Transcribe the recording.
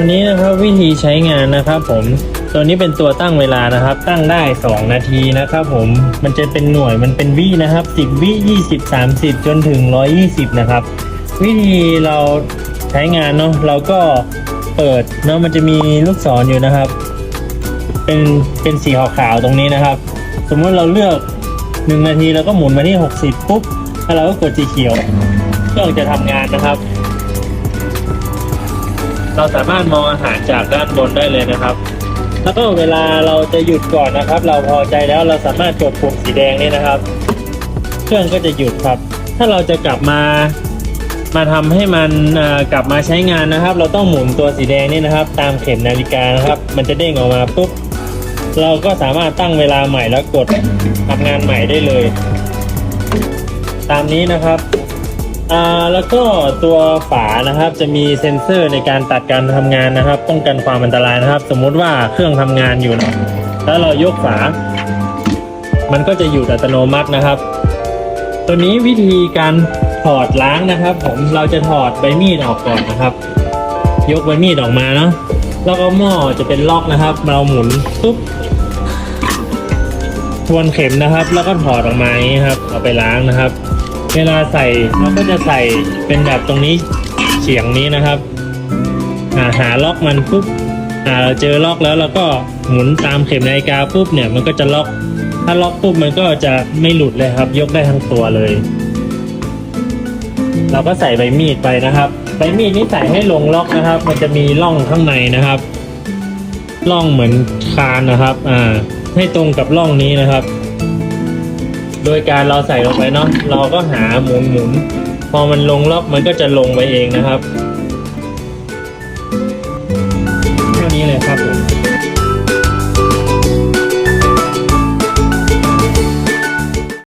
ตัวนี้นะครับวิธีใช้งานนะครับผมตัวนี้เป็นตัวตั้งเวลานะครับ ตั้งได้ 2 นาทีนะครับผมมันจะเป็นหน่วยมันเป็นวินะครับ 10 วิ 20 30 จนถึง 120 นะครับ วิธีเราใช้งานเนาะเราก็เปิดเนาะมันจะมีลูกศรอยู่นะครับ เป็นเป็นสีขาวๆตรงนี้นะครับ สมมติเราเลือก 1 นาทีเราก็หมุนมาที่ 60 ปุ๊บแล้วเราก็กดสีเขียวเครื่องจะทำงานนะครับ เราสามารถมองอาหารจากด้านบนได้เลยนะครับ แล้วก็เวลาเราจะหยุดก่อนนะครับ เราพอใจแล้วเราสามารถกดปุ่มสีแดงนี่นะครับ เครื่องก็จะหยุดครับ ถ้าเราจะกลับมามาทำให้มันกลับมาใช้งานนะครับ เราต้องหมุนตัวสีแดงนี่นะครับ ตามเข็มนาฬิกานะครับ มันจะเด้งออกมาปุ๊บเราก็สามารถตั้งเวลาใหม่แล้วกดทำงานใหม่ได้เลย ตามนี้นะครับ อ่าแล้วก็ตัวฝานะครับจะมีเซ็นเซอร์ในการตัดการทำงานนะครับ ป้องกันความอันตรายนะครับ สมมุติว่าเครื่องทำงานอยู่นะแล้วเรายกฝา มันก็จะหยุดอัตโนมัตินะครับ ตัวนี้วิธีการถอดล้างนะครับ ผมเราจะถอดใบมีดออกก่อนนะครับ ยกใบมีดออกมาเนาะแล้วก็หม้อจะเป็นล็อกนะครับ เราหมุนปุ๊บทวนเข็มนะครับ แล้วก็ถอดออกมาอย่างนี้ครับ เอาไปล้างนะครับ เวลาใส่เราก็จะใส่เป็นแบบตรงนี้เฉียงนี้นะครับอ่าหาล็อกมันปุ๊บอ่าเราเจอล็อกแล้วเราก็หมุนตามเข็มนาฬิกาปุ๊บเนี่ยมันก็จะล็อก ถ้าล็อกปุ๊บมันก็จะไม่หลุดเลยครับ ยกได้ทั้งตัวเลย เราก็ใส่ใบมีดไปนะครับใบมีดนี้ใส่ให้ลงล็อกนะครับ มันจะมีร่องข้างในนะครับร่องเหมือนคานนะครับ อ่า ให้ตรงกับร่องนี้นะครับ โดยการเราใส่ลงไปเนาะเราก็หาหมุนหมุนพอมันลงล็อกมันก็จะลงไปเองนะครับ